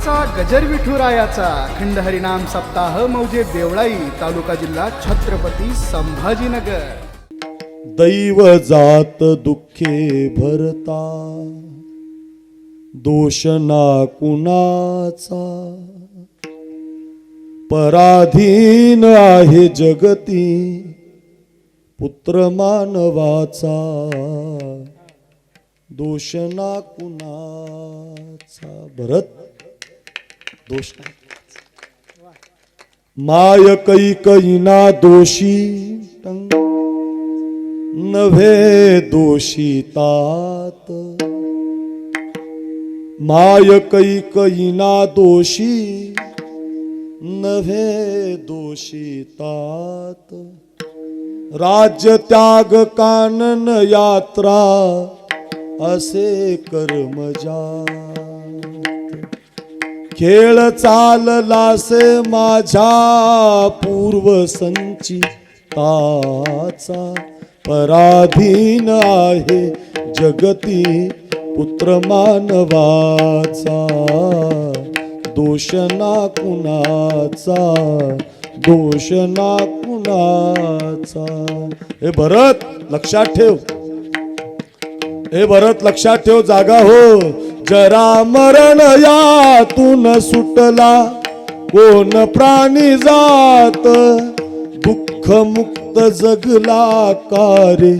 आजचा गजर विठुरायाचा अखंड हरिनाम सप्ताह मौजे देवळाई तालुका जिल्हा छत्रपती संभाजीनगर. दैव जात दुःखे भरता दोष ना कुणाचा पराधीन आहे जगती पुत्र मानवाचा. दोष ना कुणाचा भरत दोष नाही. माय कैकईना दोषी नव्हे नव्हे दोषितात माय कैकईना दोषी नव्हे दोषितात राज्य त्याग कानन यात्रा असे कर्मजा खेळ चाललासे माझ्या पूर्व संचिताचा पराधीन आहे जगती पुत्र मानवाचा. दोष ना कुणाचा दोष ना कुणाचा. हे भरत लक्षात ठेव. हे भरत लक्षात ठेव जागा हो. जरा मरण यातून सुटला. कोण प्राणी जात? दुःख मुक्त जगला कारे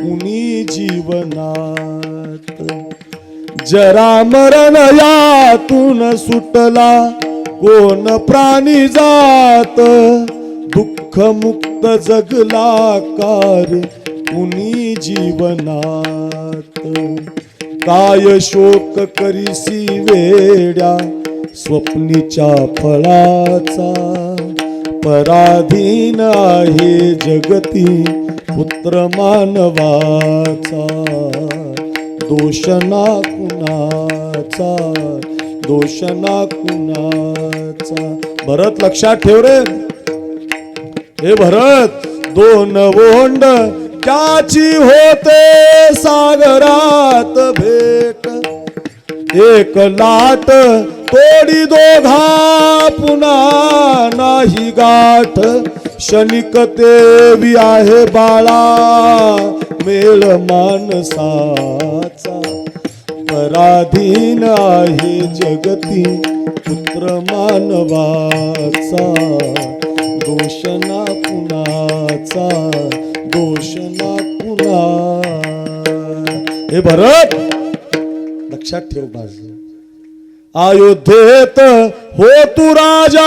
कुणी जीवनात? जरा मरण यातून सुटला. कोण प्राणी जात? दुःख मुक्त जगला कारे कुणी जीवनात? काय शोक करीसी वेड्या? स्वप्नीच्या फळाचा पराधीन आहे जगती पुत्र मानवाचा. दोष ना कुणाचा? दोष ना कुणाचा? भरत लक्षात ठेव रे. हे भरत दोन वोंड त्याची होते सागरात भेट. एक लाट तोडी दोघा पुन्हा नाही गाठ. क्षणिक देवी आहे बाळा मेळ माणसाचा पराधीन आहे जगती पुत्र मानवाचा. दोष ना कुणाचा ना हे भरत! लक्षात ठेव माझं अयोध्येत हो तू राजा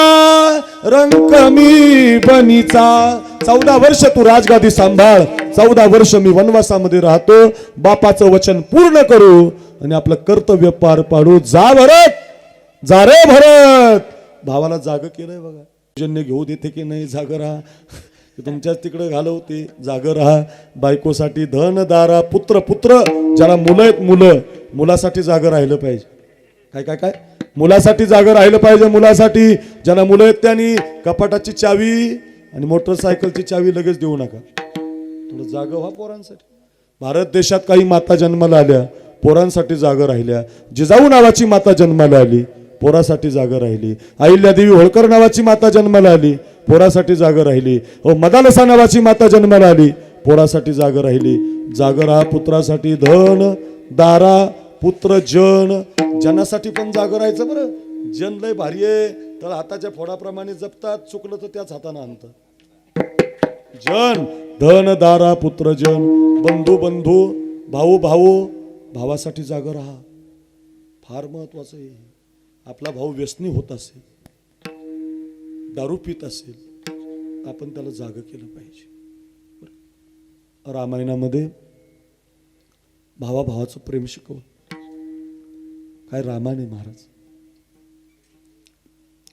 रंग मी बनीचा. चौदा वर्ष तू राजगादी सांभाळ. चौदा वर्ष मी वनवासामध्ये राहतो. बापाचं वचन पूर्ण करू आणि आपलं कर्तव्य पार पाडू. जा भरत! जा रे भरत! भावाला जाग केलंय बघा. जन्य घेऊ देते की नाही जाग राहा तुमच्याच तिकडे घालवते जाग राहा. बायकोसाठी धन दारा पुत्र पुत्र. ज्याला मुलं आहेत मुलं. मुलासाठी जाग राहिलं पाहिजे. काय काय काय? मुलासाठी जागं राहिलं पाहिजे मुलासाठी. ज्यांना मुलं आहेत त्यांनी कपाटाची चावी आणि मोटरसायकलची चावी लगेच देऊ नका. थोडं जागा व्हा पोरांसाठी. भारत देशात काही माता जन्माला आल्या पोरांसाठी जागं राहिल्या. जिजाऊ नावाची माता जन्माला आली पोरासाठी जागं राहिली. अहिल्यादेवी होळकर नावाची माता जन्माला आली पोरासाठी जागा राहिली. हो मदालसा नावाची माता जन्माला आली. पोरासाठी जागा राहिली. जागा राहा पुत्रासाठी धन दारा पुत्र जन. जनासाठी पण जागं राहायचं बरं. जन लय भारी आहे. तर हाताच्या फोडाप्रमाणे जपतात. चुकलं तर त्याच हाताने आणतात. जन धन दारा पुत्र जन. बंधू बंधू. भाऊ भाऊ. भावासाठी जागं राहा. फार महत्वाचं आहे. आपला भाऊ व्यसनी होत असेल दारू पित असेल आपण त्याला जाग केलं पाहिजे. रामायणामध्ये भावा भावाचं प्रेम शिकव काय रामाने महाराज?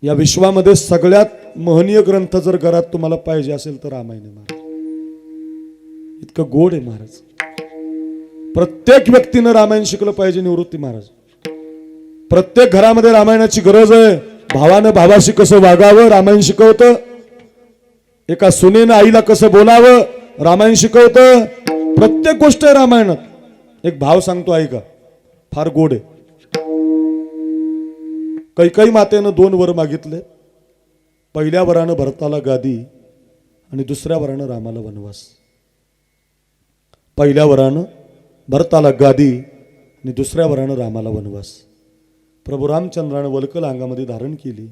या विश्वामध्ये सगळ्यात महनीय ग्रंथ जर घरात तुम्हाला पाहिजे असेल तर रामायण आहे महाराज. इतकं गोड आहे महाराज. प्रत्येक व्यक्तीनं रामायण शिकलं पाहिजे निवृत्ती महाराज. प्रत्येक घरामध्ये रामायणाची गरज आहे. भावानं भावाशी कसं वागावं रामायण शिकवतं? एका सुनेनं आईला कसं बोलावं रामायण शिकवतं? प्रत्येक गोष्ट आहे रामायणात. एक भाव सांगतो ऐका फार गोड आहे. कैकई मातेनं दोन वर मागितले. पहिल्या वरानं भरताला गादी आणि दुसऱ्या वरानं रामाला वनवास. पहिल्या वरानं भरताला गादी आणि दुसऱ्या वरानं रामाला वनवास. प्रभू रामचंद्रानं वलकल अंगामध्ये धारण केली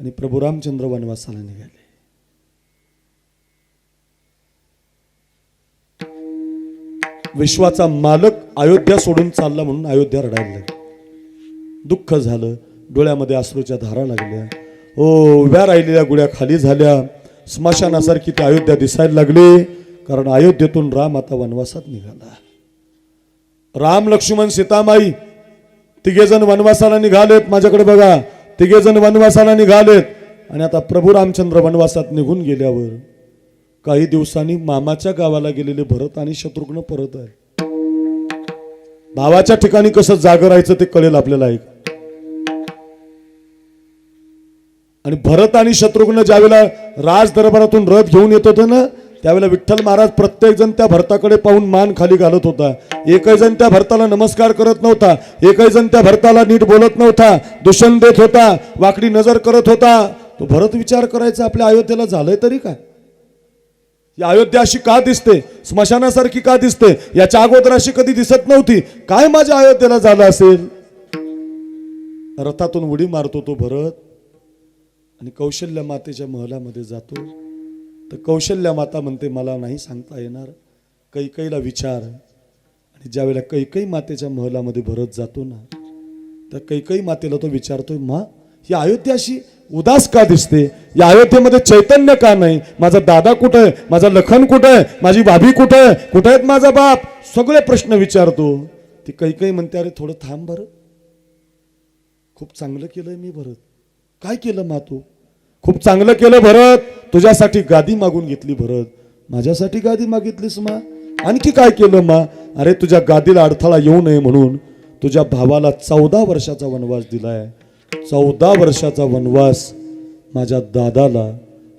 आणि प्रभू रामचंद्र वनवासाला निघाले. विश्वाचा मालक अयोध्या सोडून चालला म्हणून अयोध्या रडायला लागली. दुःख झालं डोळ्यामध्ये अश्रूच्या धारा लागल्या. ओ उभ्या राहिलेल्या गुळ्या खाली झाल्या. स्मशानासारखी ती अयोध्या दिसायला लागली कारण अयोध्येतून राम आता वनवासात निघाला. राम लक्ष्मण सीतामाई तिघेजण वनवासाला निघालेत माझ्याकडे बघा. तिघेजण वनवासाला निघालेत. आणि आता प्रभू रामचंद्र वनवासात निघून गेल्यावर काही दिवसांनी मामाच्या गावाला गेलेले भरत आणि शत्रुघ्न परत आहे भावाच्या ठिकाणी कसं जागं राहायचं ते कळेल आपल्याला ऐक आणि भरत आणि शत्रुघ्न ज्यावेळेला राज दरबारातून रथ घेऊन येत होतं ना त्यावेळेला विठ्ठल महाराज प्रत्येकजण त्या भरताकडे पाहून मान खाली घालत होता. एकही जण त्या भरताला नमस्कार करत नव्हता. एकही जण त्या भरताला नीट बोलत नव्हता. दूषण देत होता. वाकडी नजर करत होता. तो भरत विचार करायचा आपल्या अयोध्येला झालंय तरी काय? या अयोध्या अशी का दिसते? स्मशानासारखी का दिसते? याच्या अगोदर अशी कधी दिसत नव्हती. काय माझ्या अयोध्येला झालं असेल? रथातून उडी मारतो तो भरत. आणि कौशल्य मातेच्या महलामध्ये जातो. तर कौशल्य माता म्हणते मला नाही सांगता येणार. कैकईला विचार. आणि ज्यावेळेला कैकई मातेच्या महलामध्ये भरत जातो ना तर कैकई मातेला तो विचारतोय मा ही अयोध्या अशी उदास का दिसते? या अयोध्येमध्ये चैतन्य का नाही? माझा दादा कुठं आहे? माझा लखन कुठं आहे? माझी भाभी कुठं आहे? कुठं आहेत माझा बाप? सगळे प्रश्न विचारतो. ती कैकई म्हणते अरे थोडं थांब बरं. खूप चांगलं केलंय मी भरत. काय केलं मा तू? खूप चांगलं केलं भरत. तुझ्यासाठी गादी मागून घेतली भरत. माझ्यासाठी गादी मागितलीस मा? आणखी काय केलं मा? अरे तुझ्या गादीला अडथळा येऊ नये म्हणून तुझ्या भावाला चौदा वर्षाचा वनवास दिलाय. चौदा वर्षाचा वनवास माझ्या दादाला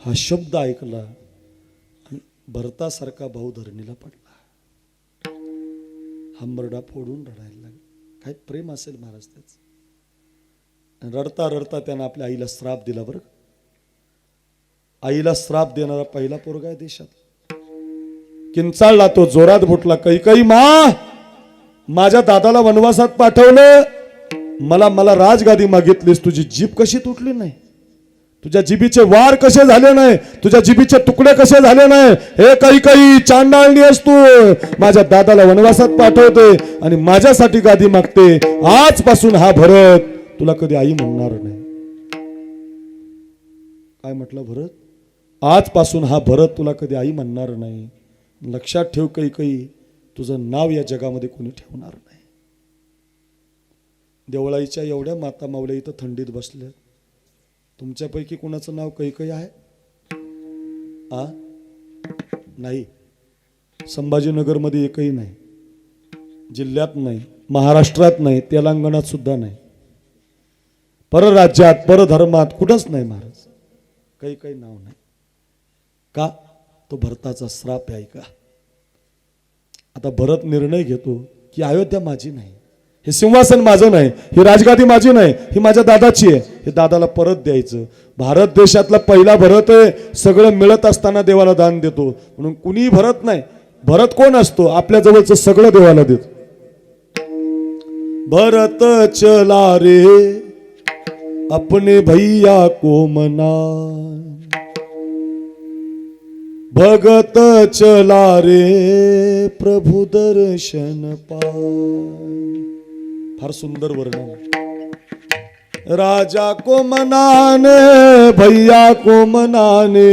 हा शब्द ऐकला आणि भरतासारखा भाऊ धरणीला पडला. हंबरडा फोडून रडायला लागला. काय प्रेम असेल महाराज त्याचं. रडता रडता त्यानं आपल्या आईला श्राप दिला बरं आईला श्राप देणारा पहिला पोरगा आहे देशात. किंचाळला तो जोरात फुटला काही काही मा माझ्या दादाला वनवासात पाठवलं. मला मला राजगादी मागितलीस तुझी जीभ कशी तुटली नाही? तुझ्या जिबीचे वार कसे झाले नाही? तुझ्या जिबीचे तुकडे कसे झाले नाही? हे काही काही चांडाळणी असतो माझ्या दादाला वनवासात पाठवते आणि माझ्यासाठी गादी मागते. आजपासून हा भरत तुला कधी आई म्हणणार नाही. काय म्हटलं भरत? आजपासून हा भरत तुला कधी आई म्हणणार नाही. लक्षात ठेव काही काही तुझं नाव या जगामध्ये कोणी ठेवणार नाही. देवळाईच्या एवढ्या माता मावल्या इथं थंडीत बसल्या. तुमच्यापैकी कोणाचं नाव काही काही आहे? आ? नाही. संभाजीनगरमध्ये एकही नाही. जिल्ह्यात नाही. महाराष्ट्रात नाही. तेलंगणात सुद्धा नाही. परराज्यात परधर्मात कुठंच नाही महाराज. काही काही नाव नाही. का? तो भरताचा श्राप आहे का? आता भरत निर्णय घेतो की अयोध्या माझी नाही. हे सिंहासन माझं नाही. ही राजगादी माझी नाही. ही माझ्या दादाची आहे. हे दादाला परत द्यायचं. भारत देशातला पहिला भरत आहे. सगळं मिळत असताना देवाला दान देतो. म्हणून कुणीही भरत नाही. भरत कोण असतो? आपल्या जवळचं सगळं देवाला देतो. भरत चला रे. अपने भैया को मना. भगत चला रे प्रभु दर्शन पाय फार सुंदर वर्णन राजा को मनाने भैया को मनाने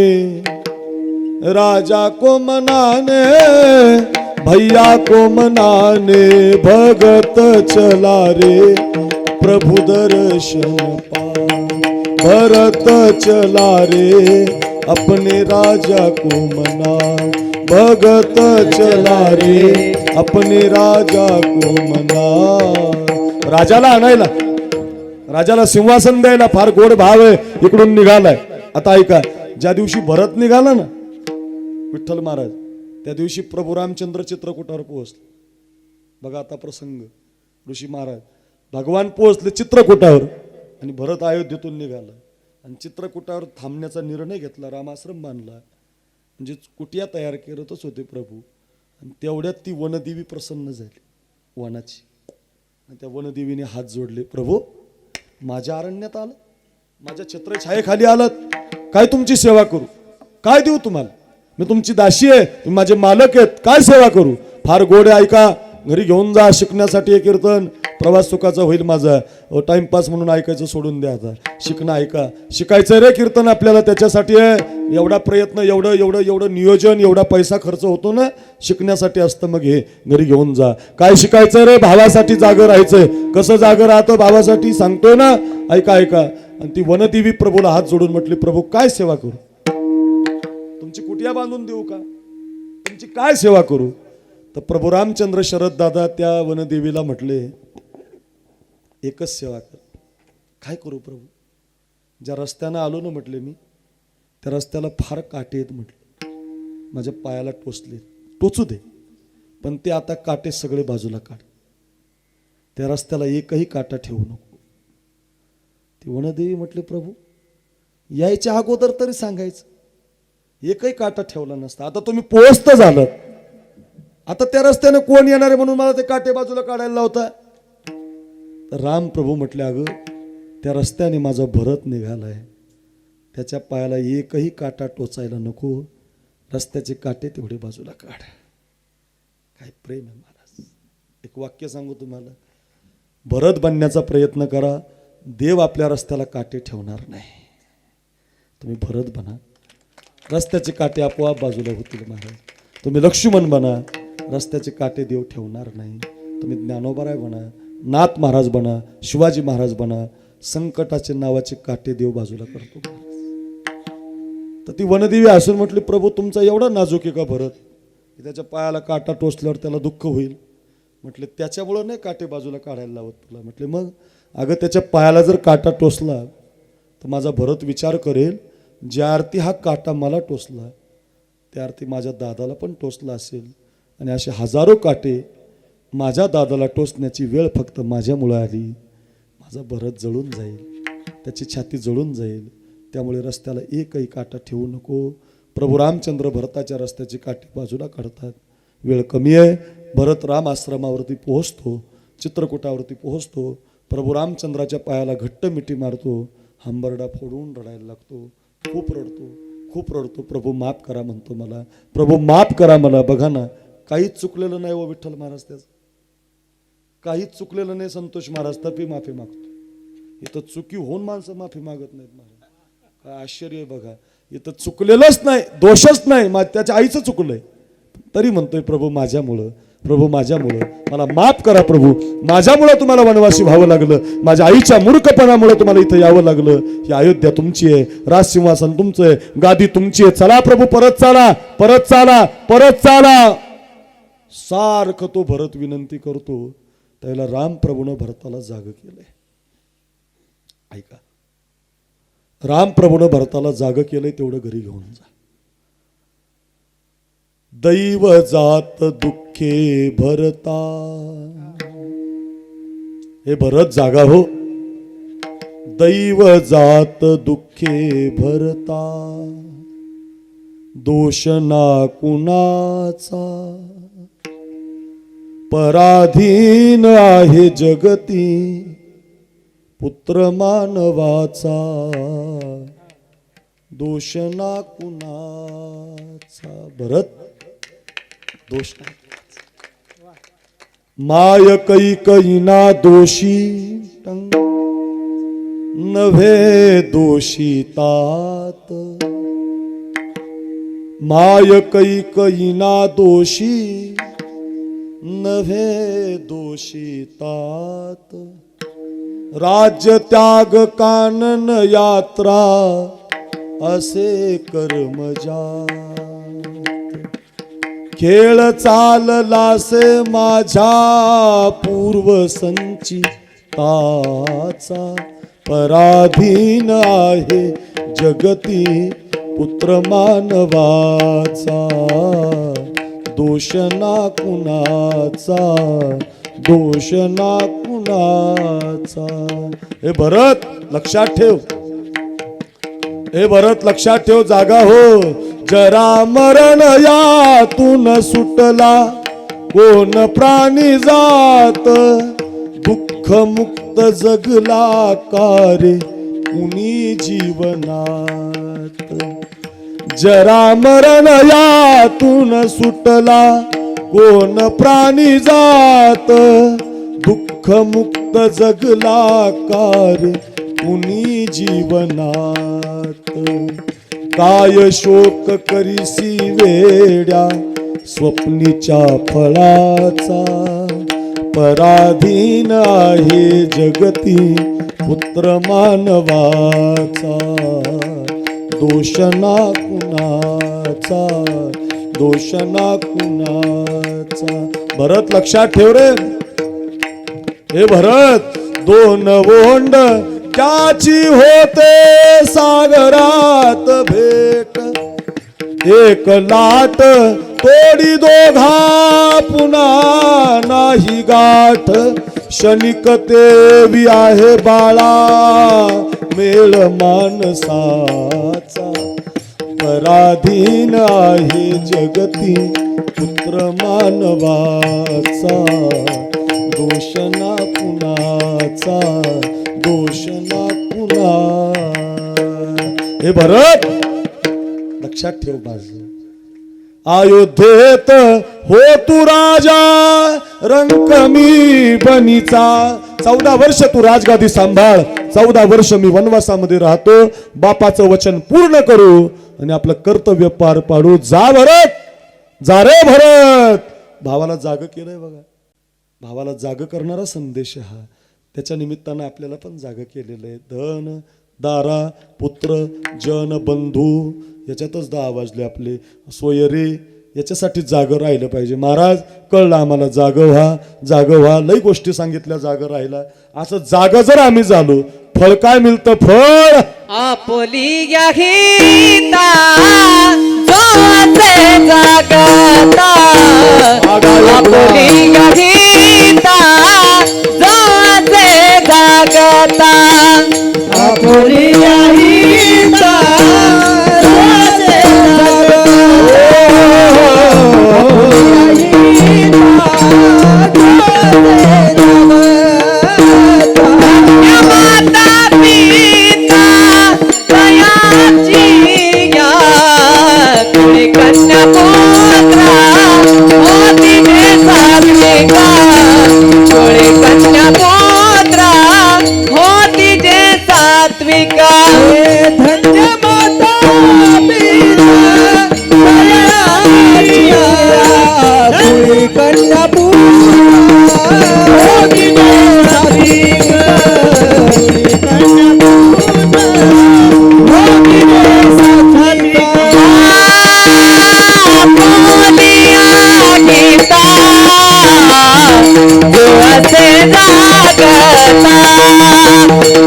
राजा को मनाने भैया को मनाने भगत चला रे प्रभु दर्शन पाए भरत चला रे अपने राजा को मना भगत चला रे अपने राजा को मना राजाला आणायला राजाला सिंहासन द्यायला फार गोड भाव आहे इकडून निघालाय. आता ऐका ज्या दिवशी भरत निघाला ना विठ्ठल महाराज त्या दिवशी प्रभू रामचंद्र चित्रकूटावर पोहोचले. बघा आता प्रसंग. ऋषी महाराज भगवान पोहोचले चित्रकूटावर आणि भरत अयोध्येतून निघाला. आणि चित्रकुटावर थांबण्याचा निर्णय घेतला रामाश्रम बांधला. म्हणजे कुटिया तयार करतच होते प्रभू. आणि तेवढ्यात ती वनदेवी प्रसन्न झाली वनाची. आणि त्या वनदेवीने हात जोडले प्रभू माझ्या अरण्यात आलं माझ्या छत्रछायेखाली आलात. काय तुमची सेवा करू? काय देऊ तुम्हाला? मी तुमची दाशी आहे तुम्ही माझे मालक आहेत. काय सेवा करू? फार गोड ऐका. घरी घेऊन जा शिकण्यासाठी हे कीर्तन. प्रवास सुखाचा होईल माझा. टाइमपास म्हणून ऐकायचं सोडून द्या आता. शिकणं ऐका. शिकायचं रे कीर्तन आपल्याला त्याच्यासाठी. आहे एवढा प्रयत्न एवढं एवढं एवढं नियोजन एवढा पैसा खर्च होतो ना शिकण्यासाठी असतं मग हे. घरी घेऊन जा. काय शिकायचं रे? भावासाठी जागं राहायचंय. कसं जागं राहतं? भावासाठी सांगतोय ना. ऐका ऐका. आणि ती वनदेवी प्रभूला हात जोडून म्हटली प्रभू काय सेवा करू? तुमची कुटिया बांधून देऊ का? तुमची काय सेवा करू? तर प्रभू रामचंद्र शरद दादा त्या वनदेवीला म्हटले एकच सेवा कर. काय करू प्रभू? ज्या रस्त्यानं आलो ना म्हटले मी त्या रस्त्याला फार काटे आहेत म्हटले. माझ्या पायाला टोचले टोचू दे पण ते आता काटे सगळे बाजूला काढ. त्या रस्त्याला एकही काटा ठेवू नको. ती वनदेवी म्हटले प्रभू यायच्या अगोदर तरी सांगायचं. एकही काटा ठेवला नसता. आता तुम्ही पोहोचत झालं आता त्या रस्त्याने कोण येणार आहे म्हणून मला ते काटे बाजूला काढायला लावता राम प्रभू म्हटले अगं त्या रस्त्याने माझा भरत निघालाय. त्याच्या पायाला एकही काटा टोचायला नको. रस्त्याचे काटे तेवढे बाजूला काढ. काय प्रेम आहे महाराज. एक वाक्य सांगू तुम्हाला. भरत बनण्याचा प्रयत्न करा. देव आपल्या रस्त्याला काटे ठेवणार नाही. तुम्ही भरत बना. रस्त्याचे काटे आपोआप बाजूला होतील महाराज. तुम्ही लक्ष्मण बना. रस्त्याचे काटे देव ठेवणार नाही. तुम्ही ज्ञानोबराय बना नाथ महाराज बना शिवाजी महाराज बना संकटाचे नावाचे काटे देव बाजूला करतो. तर ती वनदेवी असून म्हटली प्रभू तुमचा एवढा नाजूक आहे का भरत? की त्याच्या पायाला काटा टोचल्यावर त्याला दुःख होईल. म्हटले त्याच्यामुळं नाही काटे बाजूला काढायला लावत तुला. म्हटले मग? अगं त्याच्या पायाला जर काटा टोचला तर माझा भरत विचार करेल ज्या अर्थी हा काटा मला टोचला त्या अर्थी माझ्या दादाला पण टोचला असेल. आणि असे हजारो काटे माझ्या दादाला टोचण्याची वेळ फक्त माझ्यामुळं आली. माझा भरत जळून जाईल त्याची छाती जळून जाईल. त्यामुळे रस्त्याला एकही काटा ठेवू नको. प्रभू रामचंद्र भरताच्या रस्त्याची काठी बाजूला काढतात. वेळ कमी आहे. भरत राम आश्रमावरती पोहोचतो चित्रकूटावरती पोहोचतो. प्रभू रामचंद्राच्या पायाला घट्ट मिठी मारतो. हंबरडा फोडून रडायला लागतो. खूप रडतो खूप रडतो. प्रभू माफ करा म्हणतो मला. प्रभू माफ करा मला. बघा ना काहीच चुकलेलं नाही व विठ्ठल महाराज त्याचं. काहीच चुकलेलं नाही संतोष महाराज तपी माफी मागतो. इथं चुकी होऊन माणसं माफी मागत नाहीत महाराज. काय आश्चर्य आहे बघा. इथं चुकलेलंच नाही दोषच नाही मा त्याच्या आईचं चुकलंय. तरी म्हणतोय प्रभू माझ्यामुळं प्रभू माझ्यामुळं मला माफ करा प्रभू. माझ्यामुळं तुम्हाला वनवासी व्हावं लागलं. माझ्या आईच्या मूर्खपणामुळे तुम्हाला इथं यावं लागलं. ही अयोध्या तुमची आहे राजसिंहासन तुमचं आहे गादी तुमची आहे. चला प्रभू परत चाला परत चाला परत चाला. सारखं तो भरत विनंती करतो त्याला रामप्रभूनं भरताला जाग केलंय. ऐका. रामप्रभूनं भरताला जाग केलंय तेवढं घरी घेऊन जा. दैव जात दुःखे भरता. हे भरत जागा हो. दैव जात दुःखे भरता. दोष ना कुणाचा. पराधीन आहे जगती पुत्र मानवाचा दोष ना कुणाचा? भरत? दोष माय कै कैना दोषी नव्हे दोषी तात. माय कै कैना दोषी नव्हे दोषी तात राज्य त्याग कानन यात्रा असे कर्मजा खेळ चाललासे माझ्या पूर्व संचिताचा पराधीन आहे जगती पुत्र मानवाचा. दोष ना कुणाचा दोष ना कुणाचा. हे भरत लक्षात ठेव. हे भरत लक्षात ठेव जागा हो. जरा मरण यातून सुटला. कोण प्राणी जात दुःख मुक्त जगला कारे कुणी जीवनात? जरा मरण यातून सुटला. कोण प्राणी जात? दुःख मुक्त जगला कार कुणी जीवनात? काय शोक करीसी वेड्या स्वप्नीच्या फळाचा? पराधीन आहे जगती पुत्र मानवाचा. दोष ना कुणाचा दोष ना कुणाचा भरत लक्षात ठेव रे. हे भरत दोन बोंड त्याची होते सागरात भेट. एक लाट तोडी दोघा पुन्हा नाही गाठ. क्षणिक देवी आहे बाळा मेळ माणसाचा. पराधीन आहे जगती पुत्र मानवाचा. दोष ना कुणाचा दोष ना कुणा. हे भरत लक्षात ठेव माझं अयोध्येत हो तू राजा रंग मी बनीचा. चौदा वर्ष तू राजगादी सांभाळ. चौदा वर्ष मी वनवासामध्ये राहतो. बापाचं वचन पूर्ण करू आणि आपलं कर्तव्य पार पाडू. जा भरत जा रे भरत. भावाला जाग केलंय बघा. भावाला जाग करणारा संदेश हा. त्याच्या निमित्तानं आपल्याला पण जाग केलेलं आहे. धन दारा पुत्र जन बंधू याच्यातच दहा वाजले आपले. सोयरे याच्यासाठी जागं राहिलं पाहिजे. महाराज कळलं आम्हाला जागं व्हा जागं व्हा. लई गोष्टी सांगितल्या जागं राहिला. असं जाग जर आम्ही झालो फळ काय मिळतं? फळ! आपली आपली जोते जागता.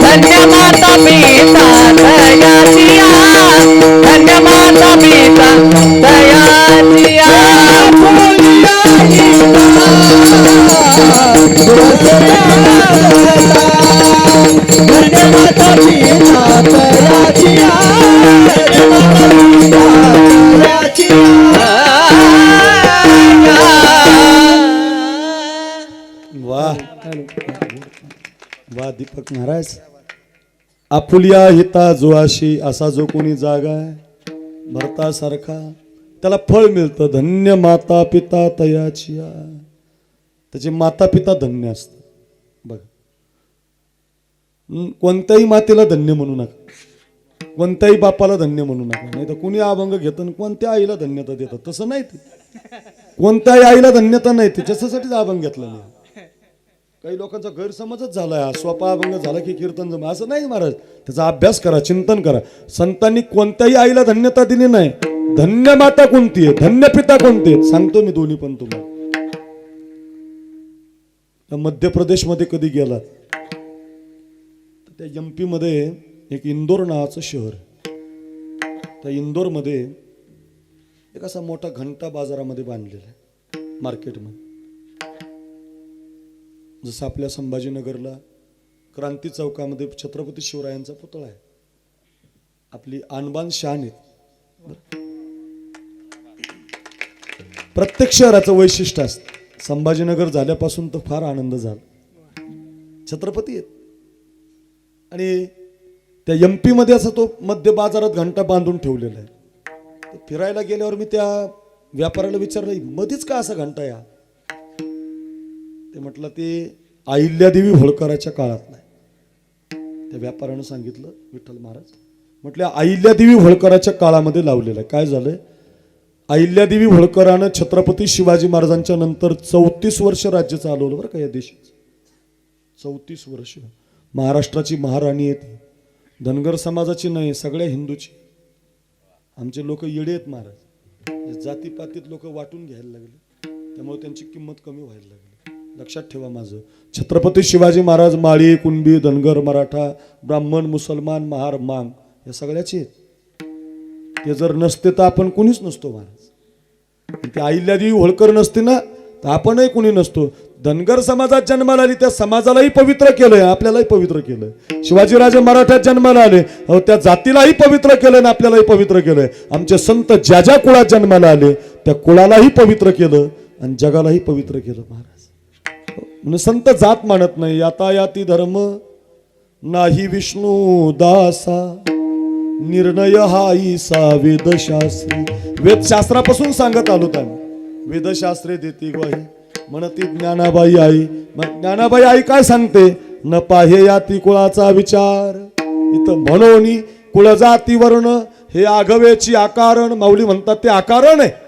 धन्य माता पिता दयाचिया धन्य माता पिता दयाचिया दीपक महाराज आपुलिया हिता जुआशी असा जो कोणी जागा आहे भरतासारखा त्याला फळ मिळतं धन्य माता पिता तयाची त्याचे माता पिता धन्य असत बघ. कोणत्याही मातेला धन्य म्हणू नका. कोणत्याही बापाला धन्य म्हणू नका. नाही तर कुणी अभंग घेतं कोणत्या आईला धन्यता देतात? तसं नाही ते. कोणत्याही आईला धन्यता नाही ते. त्याच्यासाठीच अभंग घेतलं नाही काही लोकांचा गैरसमजच झाला आहे स्वपाभंग झाला की कीर्तन जमा असं नाही महाराज. त्याचा अभ्यास करा चिंतन करा. संतांनी कोणत्याही आईला धन्यता दिली नाही. धन्य माता कोणती आहे? धन्य पिता कोणते आहेत? सांगतो मी दोन्ही पण तुम्हाला. मध्य प्रदेशमध्ये कधी गेलात तर त्या एममध्ये एक इंदोर नावाचं शहर त्या इंदोरमध्ये एक असा मोठा घंटा बाजारामध्ये बांधलेला आहे मार्केटमध्ये. जसं आपल्या संभाजीनगरला क्रांती चौकामध्ये छत्रपती शिवरायांचा पुतळा आहे. आपली आणबान शान आहे प्रत्येक शहराचं वैशिष्ट्य असतं. संभाजीनगर झाल्यापासून तर फार आनंद झाला. छत्रपती आहेत. आणि त्या एममध्ये असा तो मध्य बाजारात घंटा बांधून ठेवलेला आहे. फिरायला गेल्यावर मी त्या व्यापाऱ्याला विचारलं मध्येच का असा घंटा या? ते म्हटलं ते अहिल्यादेवी होळकराच्या काळात नाही. त्या व्यापाऱ्यानं सांगितलं विठ्ठल महाराज म्हटल्या अहिल्यादेवी होळकराच्या काळामध्ये लावलेलं आहे. काय झालंय? अहिल्यादेवी होळकरानं छत्रपती शिवाजी महाराजांच्या नंतर चौतीस वर्ष राज्य चालवलं बरं का या देशाचं. चौतीस वर्ष. महाराष्ट्राची महाराणी येते धनगर समाजाची नाही सगळ्या हिंदूची. आमचे लोक येडे आहेत महाराज. जातीपातीत लोक वाटून घ्यायला लागले. त्यामुळे त्यांची किंमत कमी व्हायला लागली. लक्षात ठेवा माझं. छत्रपती शिवाजी महाराज माळी कुणबी धनगर मराठा ब्राह्मण मुसलमान महार मांग या सगळ्याचे ते जर नसते तर आपण कुणीच नसतो महाराज. ते अहिल्यादेवी होळकर नसते ना तर आपणही कुणी नसतो. धनगर समाजात जन्माला आली त्या समाजालाही पवित्र केलंय आपल्यालाही पवित्र केलंय. शिवाजीराजे मराठ्यात जन्माला आले त्या जातीलाही पवित्र केलं आणि आपल्यालाही पवित्र केलंय. आमचे संत ज्या ज्या कुळात जन्माला आले त्या कुळालाही पवित्र केलं आणि जगालाही पवित्र केलं महाराज. म्हणून संत जात मानत नाही. यातायाती धर्म नाही विष्णू दासा. निर्णय हा वेदशास्त्री. वेदशास्त्रापासून सांगत आलो आम्ही वेदशास्त्रे देती ग्वाही. म्हणती ज्ञानाबाई आई. मग ज्ञानाबाई आई काय सांगते? न पाहे या ती कुळाचा विचार. इथं म्हणून कुळजाती वर्ण हे आघवेची आकारण. माऊली म्हणतात ते आकारण आहे.